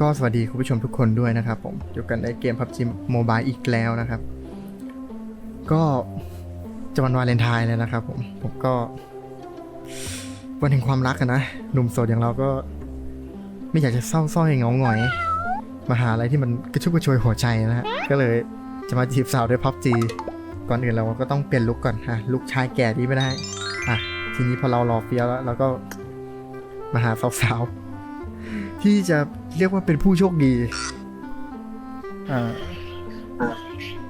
ก็สวัสดีคุณผู้ชมทุกคนด้วยนะครับผมอยู่กันในเกม PUBG Mobile อีกแล้วนะครับ ก็จะวันวาเลนไทน์แล้วนะครับผม ผมก็วันแห่งความรักนะ หนุ่มโสดอย่างเราก็ ไม่อยากจะเศร้าสร้อยเหงาหงอย มาหาอะไรที่มันกระชุ่มกระชวยหัวใจนะฮะ ก็เลยจะมาจีบสาวด้วย PUBG ก่อนอื่นเราก็ต้องเปลี่ยนลุคก่อนฮะลุคชายแก่ดีไม่ได้ อะ ทีนี้พอเรารอเฟี้ยวแล้วเราก็มาหาสาวๆ ที่จะเรียกว่าเป็นผู้โชคดี อ่า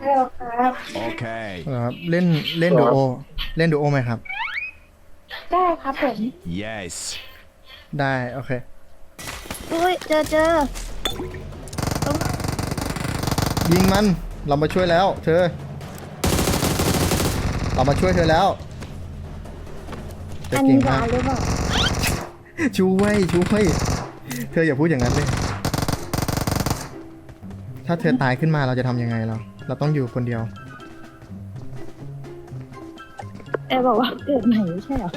ได้แล้วครับ Okay. เอ่อเล่นเล่นดูโอ เล่นดูโอไหมครับ ได้ครับผม Yes. ได้โอเคอุ้ยเจอเจอตรงยิงมัน เรามาช่วยแล้ว เธอ เรามาช่วยเธอแล้วเธออันเก่นี้งยามากหรือเปล่าช่วยช่วย เธออย่าพูดอย่างนั้นเลยถ้าเธอตายขึ้นมาเราจะทำยังไงเรา เราต้องอยู่คนเดียว แอร์บอกว่าเกิดใหม่ไม่ใช่เหรอ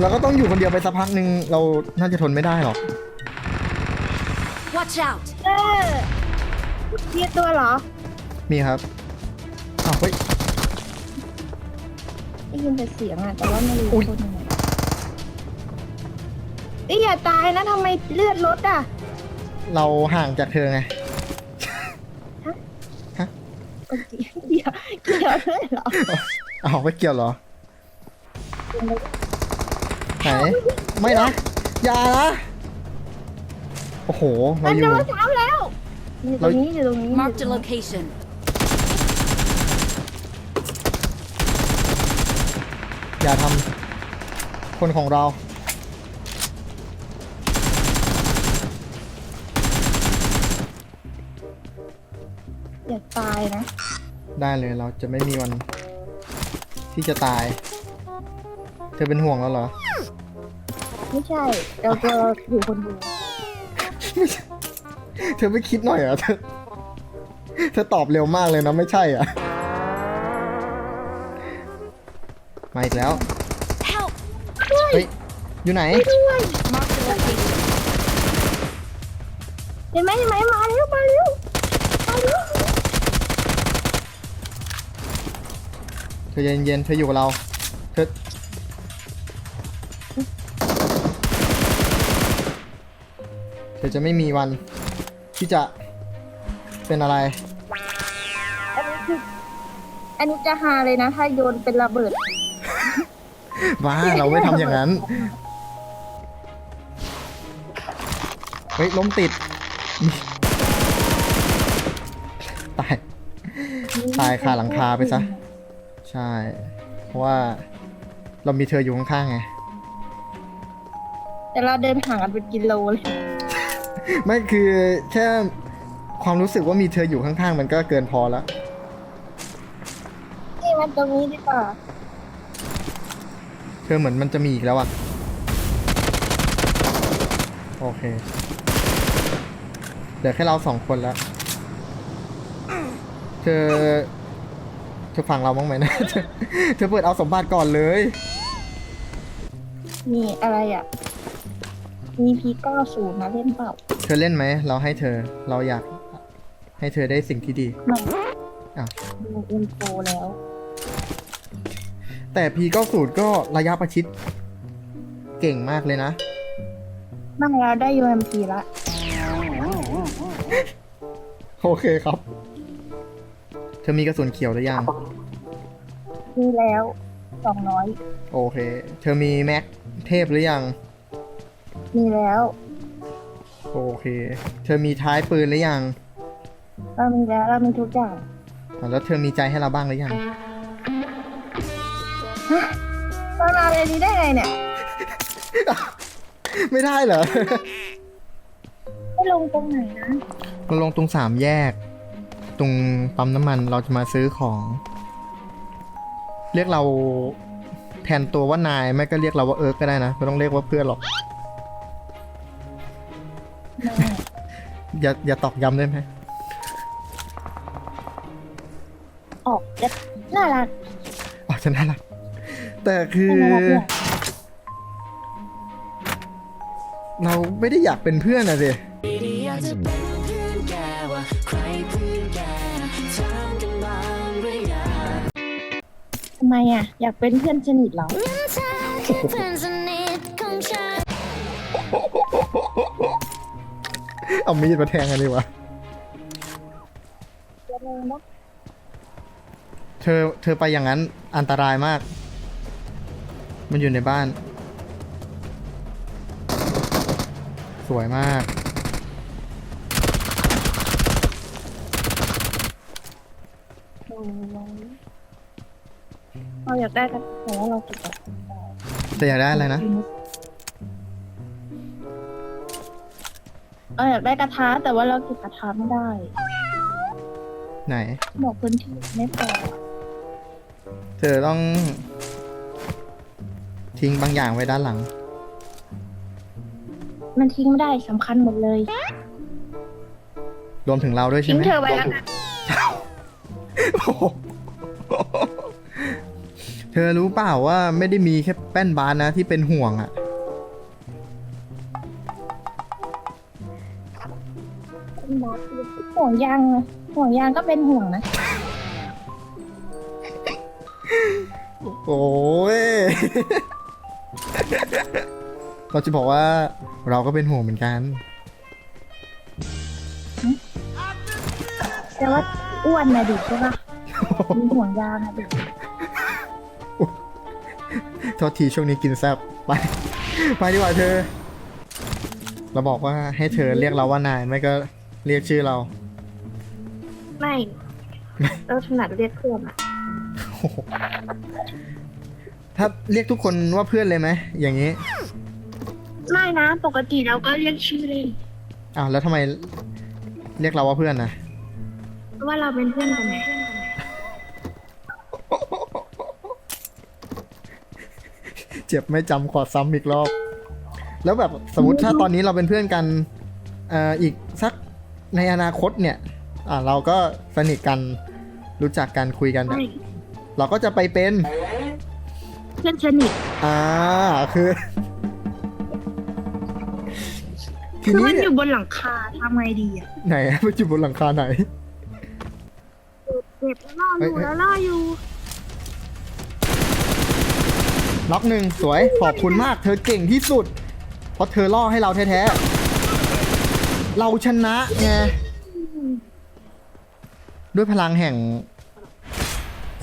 เราก็ต้องอยู่คนเดียวไปสักพักหนึ่งเราน่าจะทนไม่ได้หรอก Watch out! เออเรียกตัวเหรอมีครับอ้าวเฮ้ย ได้ยินแต่เสียงอะแต่ว่าไม่รู้อุ๊ย คนยังไง เอ้ยอย่าตายนะทำไมเลือดลดอะ เราห่างจากเธอไง เกี่ยวเกี่ยวด้วยเหรออ้าวไม่เกี่ยวเหรอ ไหน ไม่นะ อย่านะ โอ้โห เรามันอโดยู่ นเท้าแล้วอยู่ตรงนี้อยู่ตรงนี้ Marked a location. อย่าทำคนของเรา อย่าตายนะ ได้เลยเราจะไม่มีวัน ที่จะตาย เธอเป็นห่วงแล้วเหรอ ไม่ใช่ เราจะอยู่คนเดียวเธอไม่คิดหน่อยเหรอเธอเธอตอบเร็วมากเลยนะไม่ใช่อะ มาอีกแล้ว Help! เฮ้ย อยู่ไหน Marked a location. เห็นไหมเห็นไหมมาเร็วมาเร็วมาเร็ว เธอเย็นๆเธออยู่กับเรา เธอเธอจะไม่มีวันที่จะเป็นอะไร อันนี้คืออันนี้จะฮาเลยนะ ถ้าโยนเป็นระเบิด ว้าเราไม่ทำอย่างนั้น เฮ้ยล้มติด ตาย ตายคาหลังคาไปซะ ใช่ เพราะว่าเรามีเธออยู่ข้างๆไง แต่เราเดินห่างกันเป็นกิโลเลยไม่คือแค่ความรู้สึกว่ามีเธออยู่ข้างๆ มันก็เกินพอแล้ว นี่มันตรงนี้ดีกว่าเธอเหมือนมันจะมีอีกแล้วอะโอเค เหลือแค่เราสองคนแล้ว เธอ เธอฟังเราบ้างไหมนะ เธอเธอเปิดเอาสมบัติก่อนเลย มีอะไรอะ มีพีเก้าศูนย์นะเล่นเปล่าเธอเล่นไหม เราให้เธอ เราอยาก ให้เธอได้สิ่งที่ดี ไม่อ้าว ดูอินโฟแล้ว แต่ P90 ก็ระยะประชิด เก่งมากเลยนะ บ้างเราได้ UMP ละ โอเคครับ เธอมีกระสุนเขียวหรือยัง มีแล้วสองน้อยโอเค เธอมีแม็กเทพหรือยัง มีแล้วโอเค เธอมีท้ายปืนหรือยังเรามีแล้วเรามีทุกอย่างอะแล้วเธอมีใจให้เราบ้างหรือยัง เรามาเลยนี้ได้ไงเนี่ยไม่ได้เหรอ ไม่ลงตรงไหนนะเราลงตรงสามแยก ตรงปั๊มน้ำมันเราจะมาซื้อของ เรียกเราแทนตัวว่านายไม่ก็เรียกเราว่าเอิร์กก็ได้นะ ไม่ต้องเรียกว่าเพื่อนหรอก อย่าอย่าตอกย้ำได้ไหมออกจะน่ารักอ๋อจะน่ารักแต่คือ น่ารักเนี่ยเราไม่ได้อยากเป็นเพื่อนอะสิอยากจะเป็นเพื่อนแกว่าใครเพื่อน ไมอะ อยากเป็นเพื่อนสนิทเหรอ เอามีดมาแทงกันดีวะจะเลยนะเธอ เธอไปอย่างนั้นอันตรายมาก มันอยู่ในบ้าน สวยมาก โอ้ยเรา อยากได้กันแต่ว่าเราเก็บแบบแต่อยากได้อะไรนะเราอยากได้กระทะแต่ว่าเราเก็บกระทะไม่ได้ไหน บอกพื้นที่ไม่พอเธอต้อง ทิ้งบางอย่างไว้ด้านหลัง มันทิ้งไม่ได้สำคัญหมดเลยรวมถึงเราด้วยใช่ทิ้งไหมเธอไว้แล้วกันโอ้โห เธอรู้เปล่าว่าไม่ได้มีแค่แป้นบานนะที่เป็นห่วงอะห่วงยางนะห่วงยางก็เป็นห่วงนะ โอ้ย เราจะบอกว่าเราก็เป็นห่วงเหมือนกัน แต่ว่าอ้วนนะดิใช่ปะมีห่วงยางนะดิโทษทีช่วงนี้กินแซบไปไปดีกว่าเธอ เราบอกว่าให้เธอเรียกเราว่านายไม่ก็เรียกชื่อเรา ไม่เราถนัดเรียกเพื่อนอะโอ้โหถ้าเรียกทุกคนว่าเพื่อนเลยไหมอย่างนี้ ไม่นะ ปกติเราก็เรียกชื่อเล่นอ้าวแล้วทำไมเรียกเราว่าเพื่อนนะเพราะว่าเราเป็นเพื่อนกันไง เจ็บไม่จำขอซ้ำอีกรอบ แล้วแบบสมมติถ้าตอนนี้เราเป็นเพื่อนกันเอ่ออีกสักในอนาคตเนี่ยอ่าเราก็สนิทกันรู้จักกันคุยกันเนี่ยไม่เราก็จะไปเป็นเพื่อนสนิทอ่าคือทีคือนี้มันอเนี่ยยู่บนหลังคาทำไงดีอะไหนมันอยู่บนหลังคาไหนเจ็บแล้วล่ออยู่เฮ้ยเฮ้ยแล้วล่ออยู่ ล็อกหนึ่งสวย ขอบคุณมากเธอเก่งที่สุด เพราะเธอล่อให้เราแท้ๆ เราชนะไง ด้วยพลังแห่ง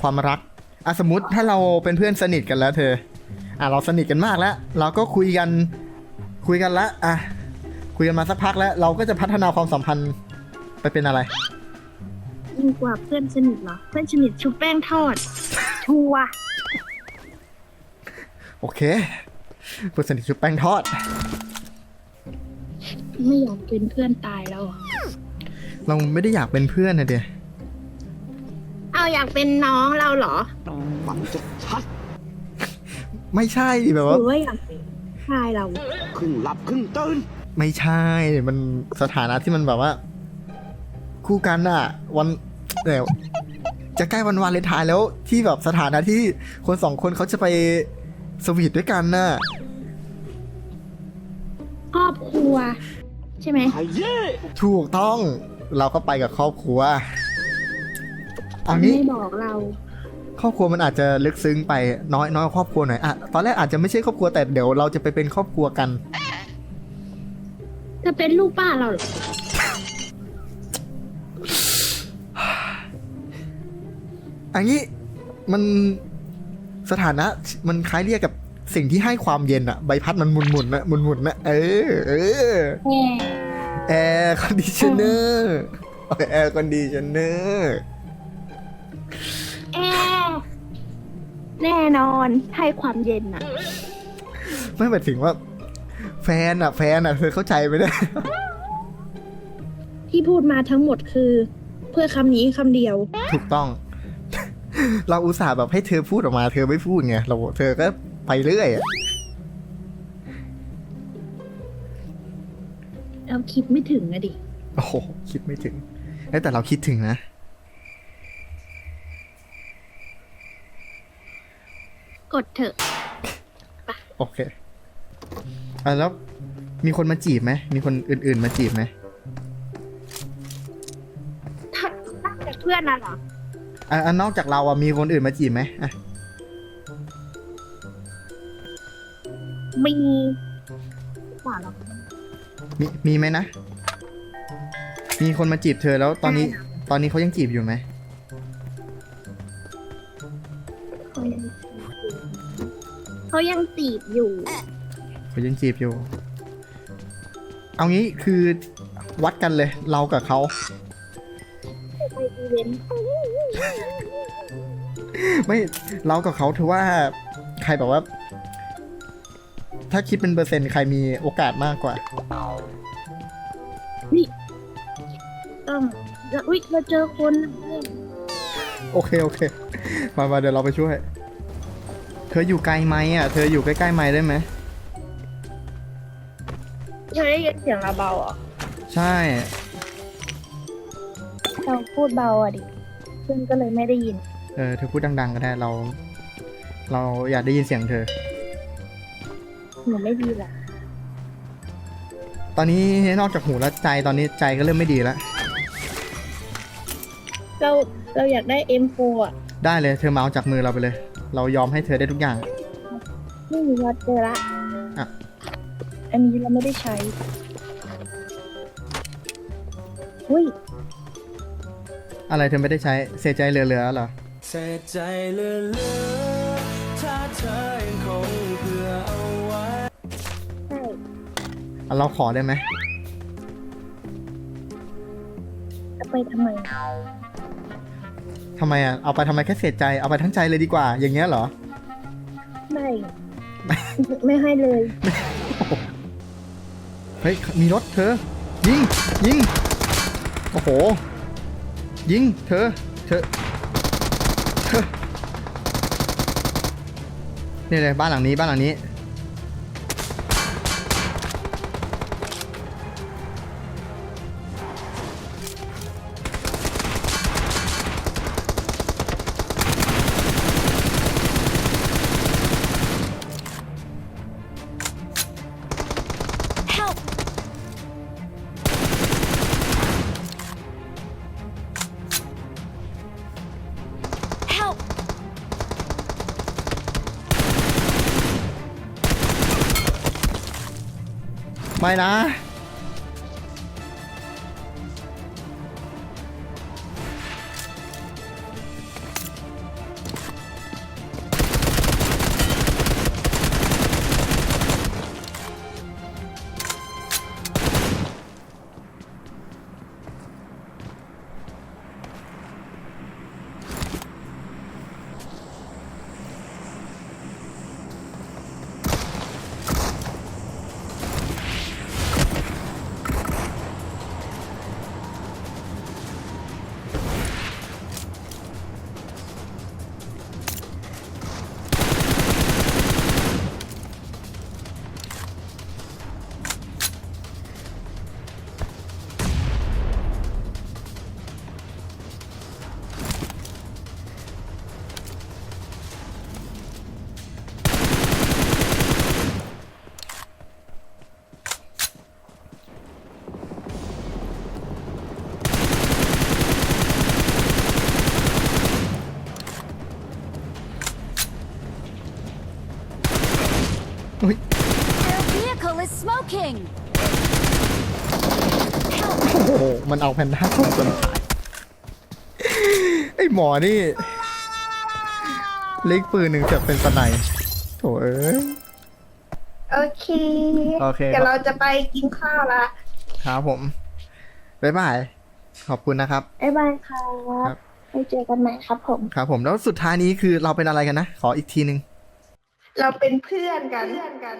ความรักอะสมมติถ้าเราเป็นเพื่อนสนิทกันแล้ว เธอ อะเราสนิทกันมากแล้ว เราก็คุยกันคุยกันละอะคุยกันมาสักพักแล้ว เราก็จะพัฒนาความสัมพันธ์ไปเป็นอะไรยิ่งกว่าเพื่อนสนิทเหรอ เพื่อนสนิทชุบแป้งทอด ชัวร์ โอเคเพื่อนสนิทชุบแป้งทอด ไม่อยากเป็นเพื่อนตายแล้วเหรอเราไม่ได้อยากเป็นเพื่อนนะเดียเอาอยากเป็นน้องเราเหรอไม่ใช่แบบหว่ารือว่าอยากเป็นชายเราครึ่งหลับครึ่งตื่น ไม่ใช่มันสถานะที่มันแบบว่า คู่กันอะวันเดี๋ยวจะใกล้วันวาเลนไทน์แล้วที่แบบสถานะที่คนสองคนเขาจะไป สวีทด้วยกันน่ะครอบครัว ใช่ไหมไอ้เย่ถูกต้องเราก็ไปกับครอบครัวอันนี้ ไม่บอกเรา ครอบครัวมันอาจจะลึกซึ้งไปน้อยน้อยกว่าครอบครัวหน่อยอะตอนแรกอาจจะไม่ใช่ครอบครัวแต่เดี๋ยวเราจะไปเป็นครอบครัวกัน จะเป็นลูกป้าเราเหรออันนี้มัน สถานะมันคล้ายเรียกกับสิ่งที่ให้ความเย็นอะใบพัดมันหมุนหมุนๆนะหมุนหมุนๆนะเออเออแม่แอร์คอนดิชเนอร์แอร์คอนดิชเนอร์แอร์แน่นอนให้ความเย็นอะไม่หมายถึงว่า แฟนอะแฟนอะเธอเข้าใจไหมเนี่ยที่พูดมาทั้งหมดคือ เพื่อคำนี้คำเดียว ถูกต้อง เราอุตส่าห์แบบให้เธอพูดออกมา เธอไม่พูดไงเราเธอก็ไปเรื่อยอะเราคิดไม่ถึงอะดิ โอ้โหคิดไม่ถึงเอ้ยแต่เราคิดถึงนะ กดเถอะ โอเคอะแล้วมีคนมาจีบไหมมีคนอื่น ๆ มาจีบไหมถ้าถ้าแต่เพื่อนน่ะเหรอ อะอะนอกจากเราอะมีคนอื่นมาจีบไหมอะมีเปล่าหรอกมีมีไหมนะ มีคนมาจีบเธอแล้วตอนนี้ ตอนนี้เขายังจีบอยู่ไหมเขายังเขายังจีบอยู่เขายังจีบอยู่ เอางี้คือวัดกันเลย เรากับเขาไปอีเวนต์ ไม่เรากับเขาถือว่าใครแบบว่า ถ้าคิดเป็นเปอร์เซ็นต์ใครมีโอกาสมากกว่าต้องแล้วอุ๊ยเราเจอคนเพื่อนโอเคโอเค มามาเดี๋ยวเราไปช่วย เธออยู่ไกลไหมอะ เธออยู่ใกล้ๆไม้ได้ไหม เธอได้ยินเสียงเราเบาอะใช่ เราพูดเบาอะดิ เพื่อนก็เลยไม่ได้ยิน เออเธอพูดดัง ๆ ก็ได้เรา เราอยากได้ยินเสียงเธอ หนูไม่ดีละตอนนี้นอกจากหูและใจตอนนี้ใจก็เริ่มไม่ดีแล้ว เราเราอยากได้ M4 อะได้เลยเธอมาเอาจากมือเราไปเลย เรายอมให้เธอได้ทุกอย่าง นี่มียอดเจอละอะ อันนี้เราไม่ได้ใช้อุ้ย อะไรเธอไม่ได้ใช้เสียใจเหลือๆเหรอเสียใจเหลือๆถ้าเธอยังคงเผื่อเอาไว้ใช่อะเราขอได้ไหมจะไปทำไมทำไมอะเอาไปทำไมแค่เสียใจเอาไปทั้งใจเลยดีกว่า อย่างเงี้ยเหรอไม่ไม่ให้เลยเฮ้ยมีรถเธอยิงยิงโอ้โห ยิง เธอ เธอ เธอ นี่เลยบ้านหลังนี้บ้านหลังนี้ ไม่นะ หมันเอาแพนด้าเข้าจนตายไอหมอนี่ เล็กปืนหนึ่งจะเป็นสไนด์โถเอ้ย โอเคโอเคเดี๋ยวเราจะไปกินข้าวละครับผมบ๊ายบายขอบคุณนะครับ บ๊ายบายครัครับบไปเจอกันใหม่ครับผม ครับ ผมแล้วสุดท้ายนี้คือเราเป็นอะไรกันนะ ขออีกทีหนึ่ง เราเป็นเพื่อนกันเพื่อนกัน